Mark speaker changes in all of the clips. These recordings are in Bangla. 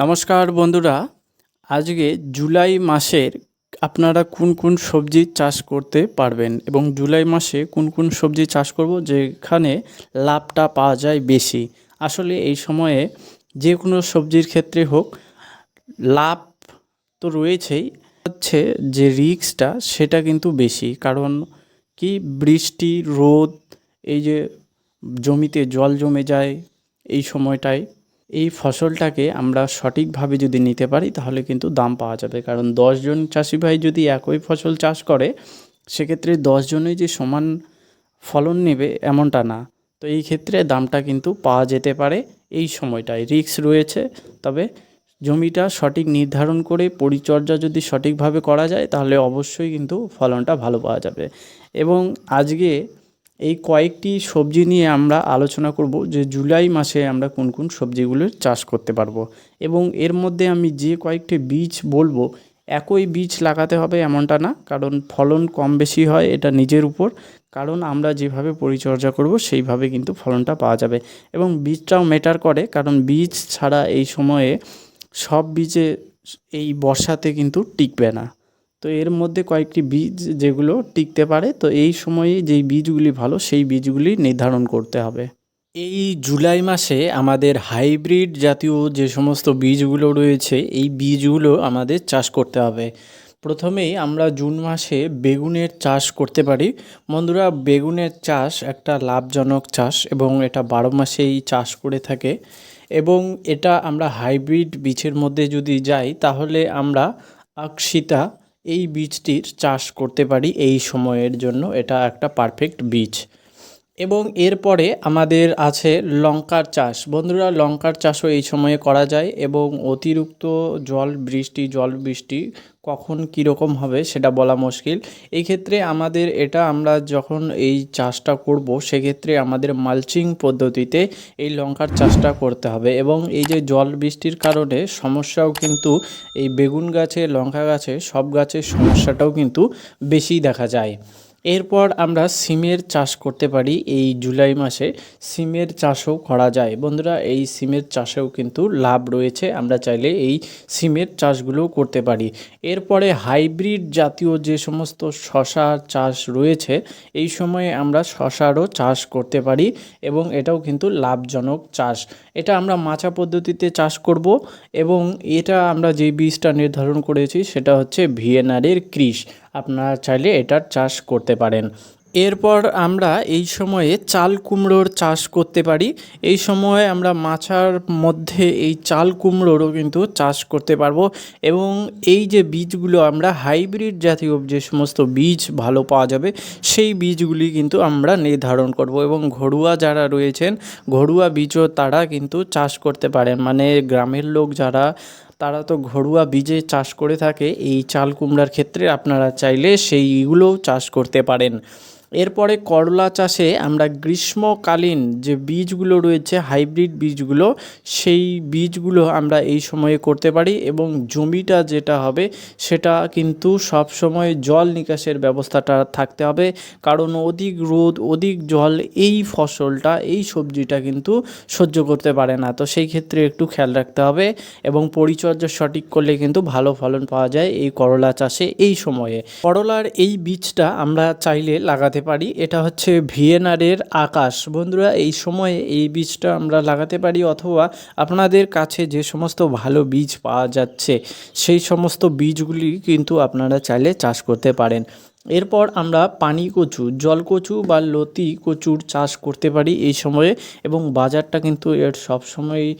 Speaker 1: নমস্কার বন্ধুরা, আজকে জুলাই মাসের আপনারা কোন কোন সবজি চাষ করতে পারবেন এবং জুলাই মাসে কোন কোন সবজি চাষ করব যেখানে লাভটা পাওয়া যায় বেশি? আসলে এই সময়ে যে কোনো সবজির ক্ষেত্রে হোক, লাভ তো রয়েছেই, হচ্ছে যে রিস্কটা সেটা কিন্তু বেশি। কারণ কি বৃষ্টি, রোদ, এই যে জমিতে জল জমে যায় এই সময়টায় এই ফসলটাকে আমরা সঠিকভাবে যদি নিতে পারি, তাহলে কিন্তু দাম পাওয়া যাবে। কারণ দশজন চাষি ভাই যদি একই ফসল চাষ করে, সেক্ষেত্রে দশজনেই যে সমান ফলন নেবে এমনটা না। তো এই ক্ষেত্রে দামটা কিন্তু পাওয়া যেতে পারে এই সময়টায়। রিস্ক রয়েছে, তবে জমিটা সঠিক নির্ধারণ করে পরিচর্যা যদি সঠিকভাবে করা যায়, তাহলে অবশ্যই কিন্তু ফলনটা ভালো পাওয়া যাবে। এবং আজকে এই কয়েকটি সবজি নিয়ে আমরা আলোচনা করব যে জুলাই মাসে আমরা কোন কোন সবজিগুলোর চাষ করতে পারব। এবং এর মধ্যে আমি যে কয়েকটি বীজ বলব, একই বীজ লাগাতে হবে এমনটা না, কারণ ফলন কম বেশি হয় এটা নিজের উপর। কারণ আমরা যেভাবে পরিচর্যা করব, সেইভাবে কিন্তু ফলনটা পাওয়া যাবে। এবং বীজটাও ম্যাটার করে, কারণ বীজ ছাড়া এই সময়ে সব বীজে এই বর্ষাতে কিন্তু টিকবে না। তো এর মধ্যে কয়েকটি বীজ যেগুলো টিকতে পারে, তো এই সময়ে যেই বীজগুলি ভালো, সেই বীজগুলি নির্ধারণ করতে হবে। এই জুলাই মাসে আমাদের হাইব্রিড জাতীয় যে সমস্ত বীজগুলো রয়েছে, এই বীজগুলো আমাদের চাষ করতে হবে। প্রথমেই আমরা জুন মাসে বেগুনের চাষ করতে পারি। বন্ধুরা, বেগুনের চাষ একটা লাভজনক চাষ এবং এটা বারো মাসেই চাষ করে থাকে এবং এটা আমরা হাইব্রিড বীজের মধ্যে যদি যাই, তাহলে আমরা আকসিতা এই বীজটির চাষ করতে পারি এই সময়ের জন্য। এটা একটা পারফেক্ট বীজ। এবং এরপরে আমাদের আছে লঙ্কার চাষ। বন্ধুরা, লঙ্কার চাষও এই সময়ে করা যায় এবং অতিরিক্ত জল বৃষ্টি জল বৃষ্টি কখন কীরকম হবে সেটা বলা মুশকিল। এই ক্ষেত্রে আমাদের এটা আমরা যখন এই চাষটা করব, সেক্ষেত্রে আমাদের মালচিং পদ্ধতিতে এই লঙ্কার চাষটা করতে হবে এবং এই যে জল বৃষ্টির কারণে সমস্যাও কিন্তু এই বেগুন গাছে, লঙ্কা গাছে সব গাছের সমস্যাটাও কিন্তু বেশি দেখা যায়। এরপর আমরা সিমের চাষ করতে পারি এই জুলাই মাসে। সিমের চাষও করা যায়। বন্ধুরা, এই সিমের চাষেও কিন্তু লাভ রয়েছে। আমরা চাইলে এই সিমের চাষগুলোও করতে পারি। এরপরে হাইব্রিড জাতীয় যে সমস্ত শশা চাষ রয়েছে, এই সময়ে আমরা শশারও চাষ করতে পারি এবং এটাও কিন্তু লাভজনক চাষ। এটা আমরা মাচা পদ্ধতিতে চাষ করব এবং এটা আমরা যে বীজটা নির্ধারণ করেছি, সেটা হচ্ছে ভিএনআরের ক্রিস। আপনারা চাইলে এটার চাষ করতে পারেন। এরপর আমরা এই সময়ে চাল কুমড়োর চাষ করতে পারি। এই সময়ে আমরা মাছার মধ্যে এই চাল কুমড়োরও কিন্তু চাষ করতে পারব এবং এই যে বীজগুলো আমরা হাইব্রিড জাতীয় যে সমস্ত বীজ ভালো পাওয়া যাবে, সেই বীজগুলি কিন্তু আমরা নির্ধারণ করব এবং ঘরোয়া যারা রয়েছেন, ঘরোয়া বীজও তারা কিন্তু চাষ করতে পারেন। মানে গ্রামের লোক যারা তারা তো ঘরোয়া বীজে চাষ করে থাকে, এই চাল কুমড়ার ক্ষেত্রে আপনারা চাইলে সেইগুলোও চাষ করতে পারেন। এরপরে করলা চাষে আমরা গ্রীষ্মকালীন যে বীজগুলো রয়েছে, হাইব্রিড বীজগুলো, সেই বীজগুলো আমরা এই সময়ে করতে পারি এবং জমিটা যেটা হবে সেটা কিন্তু সব সময় জল নিকাশের ব্যবস্থাটা থাকতে হবে। কারণ অধিক রোদ, অধিক জল এই ফসলটা, এই সবজিটা কিন্তু সহ্য করতে পারে না। তো সেই ক্ষেত্রে একটু খেয়াল রাখতে হবে এবং পরিচর্যা সঠিক করলে কিন্তু ভালো ফলন পাওয়া যায় এই করলা চাষে এই সময়ে। করলার এই বীজটা আমরা চাইলে লাগাতে পারি। এটা হচ্ছে ভিএনআরের আকাশ। বন্ধুরা, এই সময়ে এই বীজটা আমরা লাগাতে পারি অথবা আপনাদের কাছে যে সমস্ত ভালো বীজ পাওয়া যাচ্ছে, সেই সমস্ত বীজগুলি কিন্তু আপনারা চাইলে চাষ করতে পারেন। এরপর আমরা পানি কচু জল কচু বা লতি কচুর চাষ করতে পারি এই সময়ে এবং বাজারটা কিন্তু এর সবসময়ই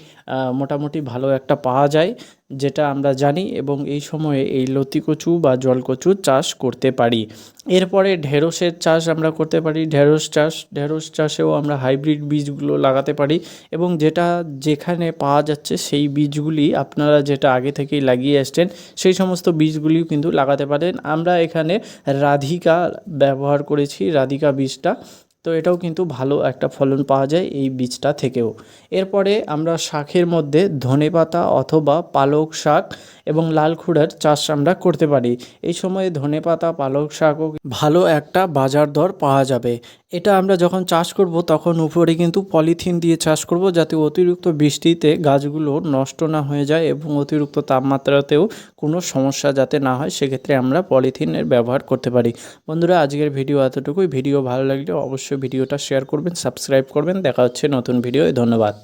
Speaker 1: মোটামুটি ভালো একটা পাওয়া যায়। যেটা আমরা জানি এবং এই সময়ে এই লতি কচু বা জলকচু চাষ করতে পারি। এরপরে ঢেঁড়সের চাষ আমরা করতে পারি। ঢেঁড়স চাষ, ঢেঁড়স চাষেও আমরা হাইব্রিড বীজগুলো লাগাতে পারি এবং যেটা যেখানে পাওয়া যাচ্ছে সেই বীজগুলি আপনারা যেটা আগে থেকেই লাগিয়ে আসছেন সেই সমস্ত বীজগুলিও কিন্তু লাগাতে পারেন। আমরা এখানে রাধিকা ব্যবহার করেছি, রাধিকা বীজটা। তো এটাও কিন্তু ভালো একটা ফলন পাওয়া যায় এই বীজটা থেকেও। এরপরে আমরা শাকের মধ্যে ধনেপাতা অথবা পালক শাক এবং লাল খুঁড়ার চাষ আমরা করতে পারি। এই সময়ে ধনেপাতা, পালক শাকও ভালো একটা বাজার দর পাওয়া যাবে। এটা আমরা যখন চাষ করব তখন উপরে কিন্তু পলিথিন দিয়ে চাষ করব যাতে অতিরিক্ত বৃষ্টিতে গাছগুলো নষ্ট না হয়ে যায় এবং অতিরিক্ত তাপমাত্রাতেও কোনো সমস্যা যাতে না হয় সেক্ষেত্রে আমরা পলিথিনের ব্যবহার করতে পারি। বন্ধুরা, আজকের ভিডিও এতটুকুই। ভিডিও ভালো লাগলে অবশ্যই ভিডিওটা শেয়ার করবেন সাবস্ক্রাইব করবেন। দেখা হচ্ছে নতুন ভিডিও ধন্যবাদ।